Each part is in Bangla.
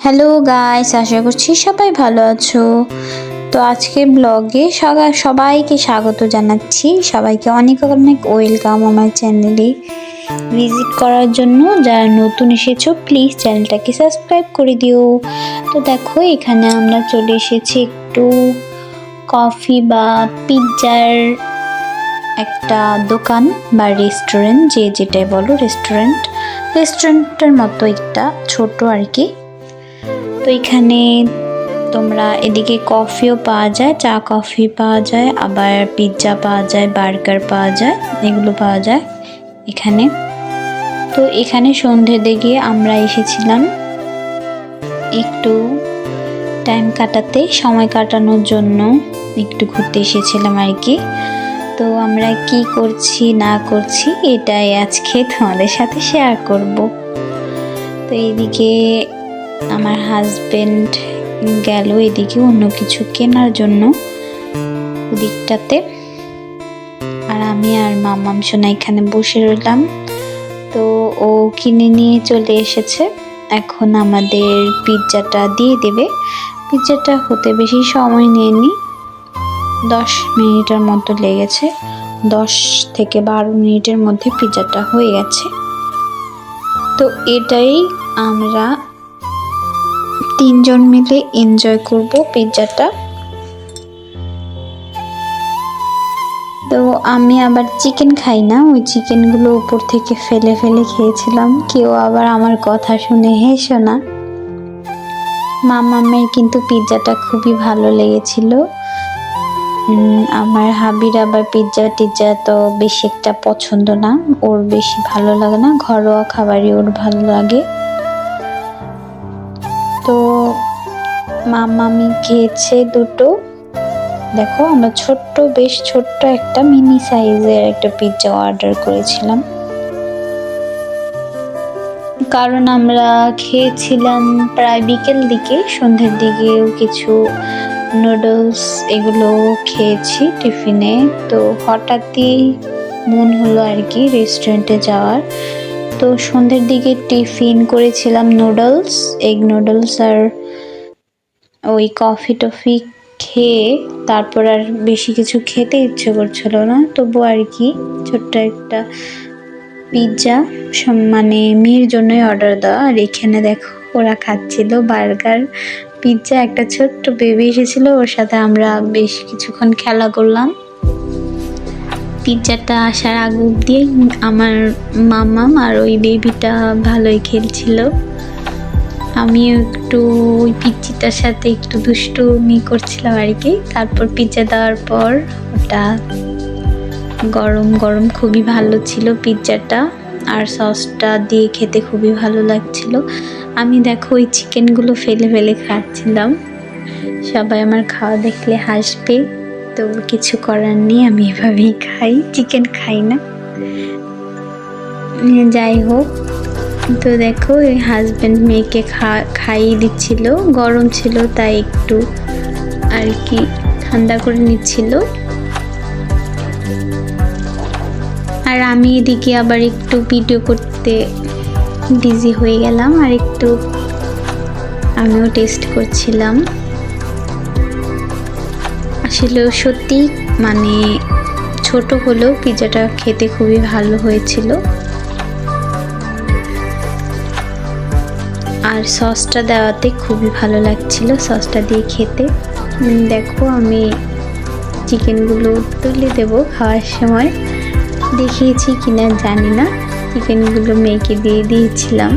হ্যালো গাইস আশা করছি সবাই ভালো আছো। তো আজকে ব্লগে সবাইকে স্বাগত জানাচ্ছি। সবাইকে অনেক অনেক ওয়েলকাম আমার চ্যানেলে। ভিজিট করার জন্য যারা নতুন এসেছ প্লিজ চ্যানেলটাকে সাবস্ক্রাইব করে দিও। তো দেখো, এখানে আমরা চলে এসেছি একটু কফি বা পিৎজার একটা দোকান বা রেস্টুরেন্ট যে যেটাই বলো রেস্টুরেন্ট রেস্টুরেন্টের মতো একটা ছোট আর কি তো এখানে তোমরা এদিকে কফিও পাওয়া যায়, চা কফি পাওয়া যায়, আবার পিৎজা পাওয়া যায় বার্গার পাওয়া যায়, এগুলো পাওয়া যায় এখানে। তো এখানে সন্ধ্যের দিকে আমরা এসেছিলাম একটু টাইম কাটাতে, সময় কাটানোর জন্য একটু ঘুরতে এসেছিলাম আর কি। তো আমরা কি করছি, না করছি, এটাই আজকে তোমাদের সাথে শেয়ার করব। তো এইদিকে আমার হাজবেন্ড গেল এদিকে অন্য কিছু কেনার জন্য ওদিকটাতে। আর আমি আর মামাম সোনা এখানে বসে রইলাম। তো ও কিনে নিয়ে চলে এসেছে। এখন আমাদের পিৎজাটা দিয়ে দেবে। পিৎজাটা হতে বেশি সময় নেয়নি। দশ মিনিটের মতো লেগেছে। দশ থেকে বারো মিনিটের মধ্যে পিৎজাটা হয়ে গেছে। তো এটাই আমরা তিনজন মিলে এনজয় করব পিৎজাটা তো আমি আবার চিকেন খাই না, ওই চিকেনগুলো উপর থেকে ফেলে ফেলে খেয়েছিলাম। কেউ আবার আমার কথা শুনে হেসো না। মামামের কিন্তু পিৎজাটা খুবই ভালো লেগেছিল। আমার হাবির আবার পিৎজা টিজ্জা তো বেশি একটা পছন্দ না, ওর বেশি ভালো লাগে না, ঘরোয়া খাবারই ওর ভালো লাগে। তো মামামি খেয়েছে দুটো। দেখো, আমরা ছোট্ট, বেশ ছোট্ট একটা মিনি সাইজের একটা পিৎজা অর্ডার করেছিলাম। কারণ আমরা খেয়েছিলাম প্রায় বিকেল দিকে, সন্ধ্যের দিকেও কিছু নুডলস এগুলো খেয়েছি টিফিনে। তো হঠাৎই মন হলো আর কি রেস্টুরেন্টে যাওয়ার। তো সন্ধ্যের দিকে টিফিন করেছিলাম নুডলস এগ নুডলস আর ওই কফি টফি খেয়ে তারপর আর বেশি কিছু খেতে ইচ্ছে করছিল না। তবু আর কি, ছোট্ট একটা পিৎজা মানে মেয়ের জন্যই অর্ডার দেওয়া। আর এখানে দেখো, ওরা খাচ্ছিল বার্গার পিৎজা একটা ছোট্ট বেবি এসেছিল, ওর সাথে আমরা বেশ কিছুক্ষণ খেলা করলাম। পিৎজাটা আসার আগ অব্দি আমার মামা আর ওই বেবিটা ভালোই খেলছিল। আমিও একটু ওই পিচ্চিটার সাথে একটু দুষ্টুমি করছিলাম আর কি। তারপর পিৎজা দেওয়ার পর ওটা গরম গরম খুবই ভালো ছিল পিৎজাটা আর সসটা দিয়ে খেতে খুবই ভালো লাগছিল। আমি দেখো ওই চিকেনগুলো ফেলে ফেলে খাচ্ছিলাম। সবাই আমার খাওয়া দেখলে হাসবে। তো কিছু করার নেই, আমি এভাবেই খাই। চিকেন খাই না। যাই হোক, তো দেখো, এই হাজব্যান্ড মেয়েকে খা, খাইয়ে দিচ্ছিল। গরম ছিল, তাই একটু আর কি ঠান্ডা করে নিচ্ছিল। আর আমি এদিকে আবার একটু ভিডিও করতে বিজি হয়ে গেলাম, আর একটু আমিও টেস্ট করছিলাম। আসলে সত্যি মানে ছোট হলেও পিৎজাটা খেতে খুবই ভালো হয়েছিল। আর সসটা দেওয়াতে খুবই ভালো লাগছিল সসটা দিয়ে খেতে। দেখো আমি চিকেনগুলো তুলে দেবো খাওয়ার সময়। দেখিয়েছি কিনা জানি না, চিকেনগুলো মেয়েকে দিয়ে দিয়েছিলাম।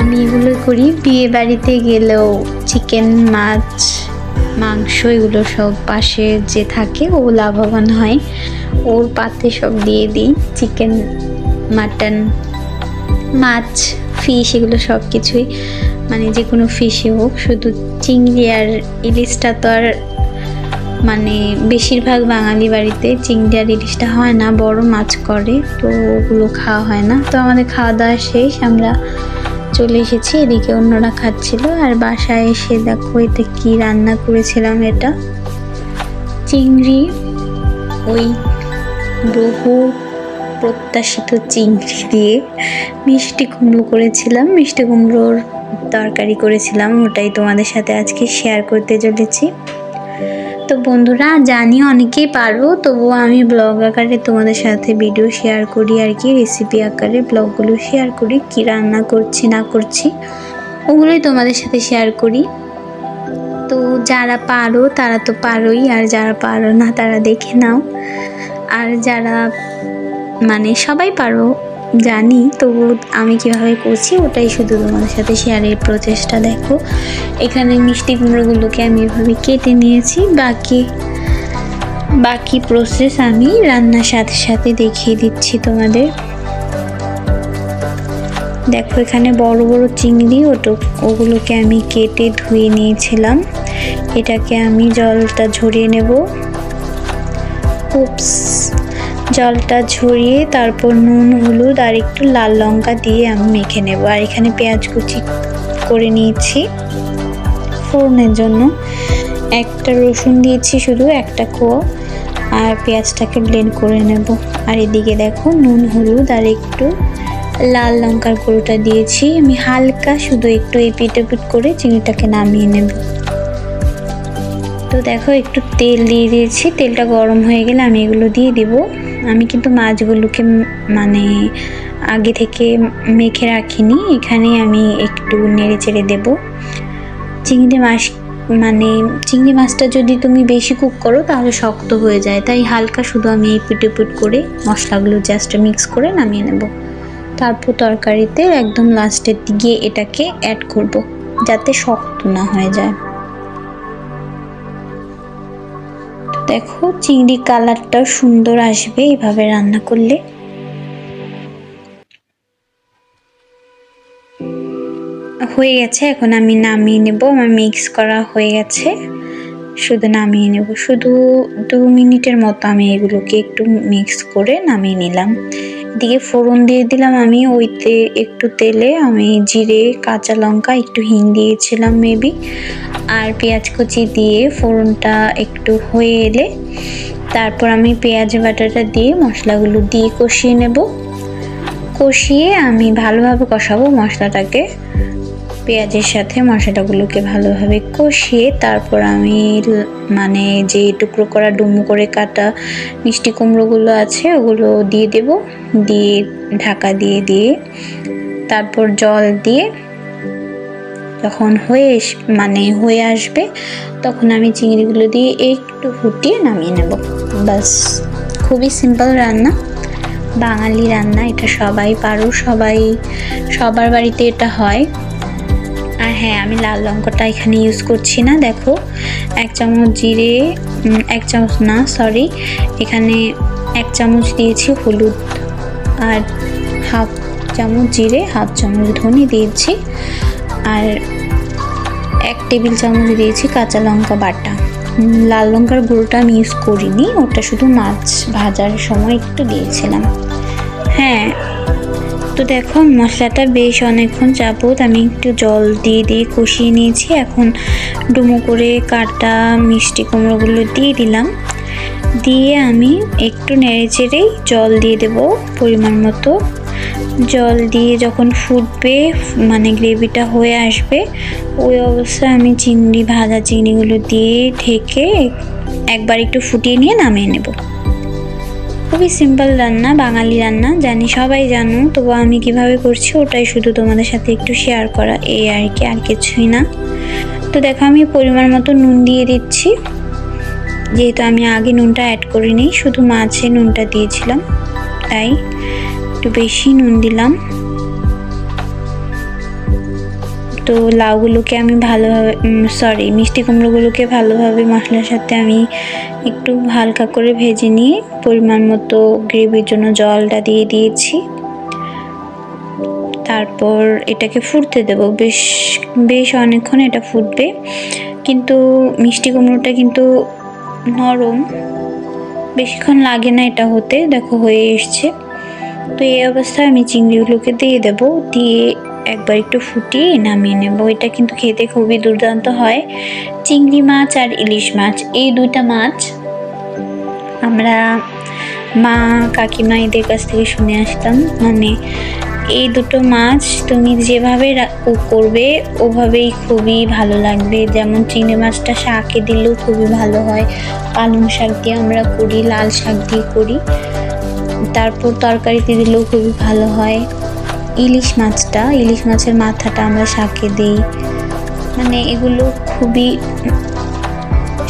আমি এগুলো করি, বিয়ে বাড়িতে গেলেও চিকেন, মাছ মাংস, এগুলো সব পাশে যে থাকে, ও লাভবান হয়। ওর পাতে সব দিয়ে দিই। চিকেন মাটন মাছ ফিশ এগুলো সব কিছুই। মানে যে কোনো ফিশই হোক, শুধু চিংড়ি আর ইলিশটা তো আর মানে বেশিরভাগ বাঙালি বাড়িতে চিংড়ি আর ইলিশটা হয় না, বড় মাছ করে, তো ওগুলো খাওয়া হয় না। তো আমাদের খাওয়া দাওয়া শেষ, আমরা চলে এসেছি, এদিকে অন্যরা খাচ্ছিল আর বাসায় এসে দেখো এটা কি রান্না করেছিলাম এটা। চিংড়ি, ওই বহু প্রত্যাশিত চিংড়ি দিয়ে মিষ্টি কুমড়ো করেছিলাম। মিষ্টি কুমড়োর তরকারি করেছিলাম, ওটাই তোমাদের সাথে আজকে শেয়ার করতে চলেছি। তো বন্ধুরা জানি অনেকেই পারো, তবুও আমি ব্লগ আকারে তোমাদের সাথে ভিডিও শেয়ার করি আর কি রেসিপি আকারে ব্লগগুলো শেয়ার করি, কি রান্না করছি, না করছি, ওগুলোই তোমাদের সাথে শেয়ার করি। তো যারা পারো, তারা তো পারোই, আর যারা পারো না, তারা দেখে নাও। আর যারা মানে সবাই পারো জানি, তবু আমি কীভাবে করছি ওটাই শুধু তোমাদের সাথে শেয়ারের প্রচেষ্টা, দেখো। এখানে মিষ্টি কুমড়োগুলোকে আমি এভাবে কেটে নিয়েছি, বাকি বাকি প্রসেস আমি রান্নার সাথে সাথে দেখিয়ে দিচ্ছি তোমাদের। দেখো, এখানে বড় বড় চিংড়ি, ওটো, ওগুলোকে আমি কেটে ধুয়ে নিয়েছিলাম। এটাকে আমি জলটা ঝরিয়ে নেব। উপস জলটা ঝরিয়ে তারপর নুন, হলুদ আর একটু লাল লঙ্কা দিয়ে আমি মেখে নেব। আর এখানে পেঁয়াজ কুচি করে নিয়েছি ফোড়নের জন্য। একটা রসুন দিয়েছি শুধু, একটা কোয়া। আর পেঁয়াজটাকে ব্লেন্ড করে নেব। আর এদিকে দেখো নুন, হলুদ আর একটু লাল লঙ্কার গুঁড়োটা দিয়েছি। আমি হালকা শুধু একটু এপিট এপিট করে চিনিটাকে নামিয়ে নেব। তো দেখো একটু তেল দিয়ে দিয়েছি। তেলটা গরম হয়ে গেলে আমি এগুলো দিয়ে দেব। আমি কিন্তু মাছগুলোকে মানে আগে থেকে মেখে রাখিনি। এখানে আমি একটু নেড়ে চেড়ে দেবো। চিংড়ি মাছ মানে চিংড়ি মাছটা যদি তুমি বেশি কুক করো তাহলে শক্ত হয়ে যায়। তাই হালকা শুধু আমি এই পিট করে মশলাগুলো জাস্ট মিক্স করে নামিয়ে নেব। তারপর তরকারিতে একদম লাস্টের দিকে এটাকে অ্যাড করব, যাতে শক্ত না হয়ে যায়। দেখো, চিংড়ি কালারটা সুন্দর আসবে এভাবে রান্না করলে। হয়ে গেছে, এখন আমি নামিয়ে নেব, আমার মিক্স করা হয়ে গেছে। শুধু নামিয়ে নেব। শুধু দু মিনিটের মতো আমি এগুলোকে একটু মিক্স করে নামিয়ে নিলাম। এদিকে ফোড়ন দিয়ে দিলাম আমি, ওইতে একটু তেলে আমি জিরে, কাঁচা লঙ্কা, একটু হিং দিয়েছিলাম মেবি আর পেঁয়াজ কুচি দিয়ে ফোড়নটা একটু হয়ে এলে তারপর আমি পেঁয়াজ বাটাটা দিয়ে মশলাগুলো দিয়ে কষিয়ে নেব। কষিয়ে আমি ভালোভাবে কষাবো মশলাটাকে। পেঁয়াজের সাথে মশলাগুলোকে ভালোভাবে কষিয়ে তারপর আমি মানে যে টুকরো করা ডুমো করে কাটা মিষ্টি কুমড়োগুলো আছে, ওগুলো দিয়ে দেব। দিয়ে ঢাকা দিয়ে দিয়ে তারপর জল দিয়ে যখন হয়ে মানে হয়ে আসবে, তখন আমি চিংড়িগুলো দিয়ে একটু ফুটিয়ে নামিয়ে নেব। বাস খুবই সিম্পল রান্না। বাঙালি রান্না, এটা সবাই পারো সবাই, সবার বাড়িতে এটা হয়। হ্যাঁ আমি লাল লঙ্কাটা এখানে ইউজ করছি না, দেখো। এক চামচ জিরে এক চামচ, না সরি এখানে এক চামচ দিয়েছি হলুদ আর হাফ চামচ জিরে, হাফ চামচ ধনে দিয়েছি আর এক টেবিল চামচ দিয়েছি কাঁচা লঙ্কা বাটা। লাল লঙ্কার গুঁড়োটা আমি ইউজ করিনি, ওটা শুধু মাছ ভাজার সময় একটু দিয়েছিলাম। হ্যাঁ তো দেখো, মশলাটা বেশ অনেকক্ষণ যাবত আমি একটু জল দিয়ে দিয়ে কষিয়ে নিয়েছি। এখন ডুমো করে কাটা, মিষ্টি কুমড়োগুলো দিয়ে দিলাম। দিয়ে আমি একটু নেড়ে চেড়েই জল দিয়ে দেব পরিমাণ মতো। জল দিয়ে যখন ফুটবে মানে গ্রেভিটা হয়ে আসবে, ওই অবস্থায় আমি চিংড়ি, ভাজা চিংড়িগুলো দিয়ে ঢেকে একবার একটু ফুটিয়ে নিয়ে নামিয়ে নেব। খুবই সিম্পল রান্না, বাঙালি রান্না, জানি সবাই জানো তবু আমি কীভাবে করছি ওটাই শুধু তোমাদের সাথে একটু শেয়ার করা, এই আর কি, আর কিছুই না। তো দেখো আমি পরিমাণ মতো নুন দিয়ে দিচ্ছি। যেহেতু আমি আগে নুনটা অ্যাড করিনি, শুধু মাছে নুনটা দিয়েছিলাম, তাই একটু বেশি নুন দিলাম। তো লাউগুলোকে আমি ভালোভাবে সরি মিষ্টি কুমড়োগুলোকে ভালোভাবে মশলার সাথে আমি একটু হালকা করে ভেজে নিয়ে পরিমাণ মতো গ্রেভির জন্য জলটা দিয়ে দিয়েছি। তারপর এটাকে ফুটতে দেব। বেশ বেশ অনেকক্ষণ এটা ফুটবে। কিন্তু মিষ্টি কুমড়োটা কিন্তু নরম। বেশিক্ষণ লাগে না এটা হতে। দেখো হয়ে এসছে। তো এই অবস্থায় আমি চিংড়িগুলোকে দিয়ে দেব। দিয়ে একবার একটু ফুটিয়ে নামিয়ে নেব। এটা কিন্তু খেতে খুবই দুর্দান্ত হয়। চিংড়ি মাছ আর ইলিশ মাছ, এই দুইটা মাছ আমরা মা কাকিমা এদের কাছ থেকে শুনে আসতাম। মানে এই দুটো মাছ তুমি যেভাবে করবে, ওভাবেই খুবই ভালো লাগবে। যেমন চিংড়ি মাছটা শাকে দিলেও খুবই ভালো হয়। পালং শাক দিয়ে আমরা করি, লাল শাক দিয়ে করি। তারপর তরকারিতে দিলেও খুবই ভালো হয়। ইলিশ মাছটা, ইলিশ মাছের মাথাটা আমরা শাকে দিই। মানে এগুলো খুবই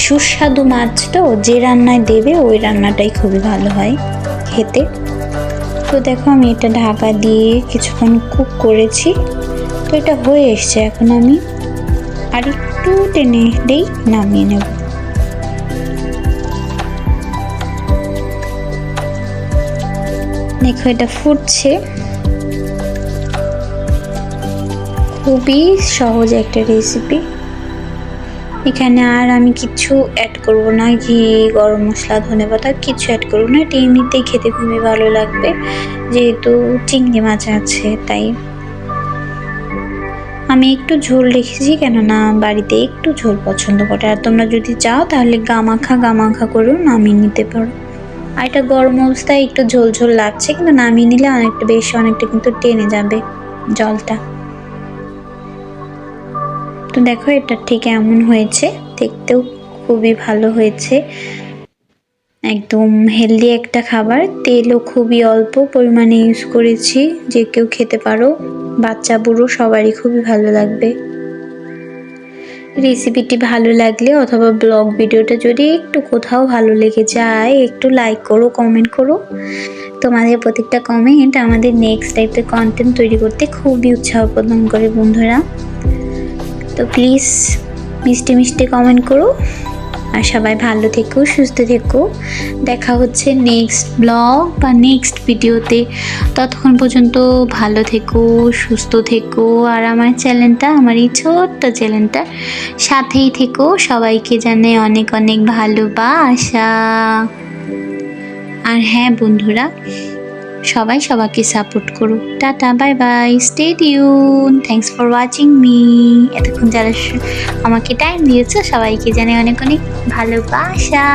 সুস্বাদু মাছ তো, যে রান্নায় দেবে ওই রান্নাটাই খুবই ভালো হয় খেতে। তো দেখো আমি এটা ঢাকা দিয়ে কিছুক্ষণ কুক করেছি। তো এটা হয়ে এসছে, এখন আমি আর একটু টেনে দিই, নামিয়ে নেব। দেখো এটা ফুটছে। খুবই সহজ একটা রেসিপি এখানে আর আমি কিছু অ্যাড করব না। ঘি, গরম মশলা ধনে পাতা কিছু অ্যাড করব না। এটা এমনিতেই খেতে খুবই ভালো লাগবে। যেহেতু চিংড়ি মাছ আছে, তাই। আমি একটু ঝোল রেখেছি কেননা বাড়িতে একটু ঝোল পছন্দ করে। আর তোমরা যদি চাও তাহলে গামাখা গামাখা করেও নামিয়ে নিতে পারো। আর এটা গরম অবস্থায় একটু ঝোল ঝোল লাগছে, কিন্তু নামিয়ে নিলে অনেকটা বেশি, অনেকটা কিন্তু টেনে যাবে জলটা। তো দেখো, এটা ঠিক এমন হয়েছে। দেখতেও খুবই ভালো হয়েছে। একদম হেলদি একটা খাবার। তেলও খুবই অল্প পরিমাণে ইউজ করেছি, যে কেউ খেতে পারো। বাচ্চা, বুড়ো, সবারই খুবই ভালো লাগবে। রেসিপিটি ভালো লাগলে অথবা ব্লগ ভিডিওটা যদি একটু কোথাও ভালো লেগে যায়, একটু লাইক করো কমেন্ট করো। তোমাদের প্রত্যেকটা কমেন্ট আমাদের নেক্সট টাইপের কন্টেন্ট তৈরি করতে খুবই উৎসাহ প্রদান করে, বন্ধুরা। তো প্লিজ মিষ্টি মিষ্টি কমেন্ট করো। আর সবাই ভালো থেকো, সুস্থ থেকো। দেখা হচ্ছে নেক্সট ব্লগ বা নেক্সট ভিডিওতে ততক্ষণ পর্যন্ত ভালো থেকো, সুস্থ থেকো। আর আমার চ্যানেলটা আমার এই ছোট্ট চ্যানেলটা সাথেই থেকো। সবাইকে জানে অনেক অনেক ভালোবাসা। আর হ্যাঁ বন্ধুরা সবাই সবাইকে সাপোর্ট করো tata bye bye stay tune thanks for watching me এতক্ষণ যারা আমাকে টাইম দিয়েছ, সবাইকে জানে অনেক অনেক ভালোবাসা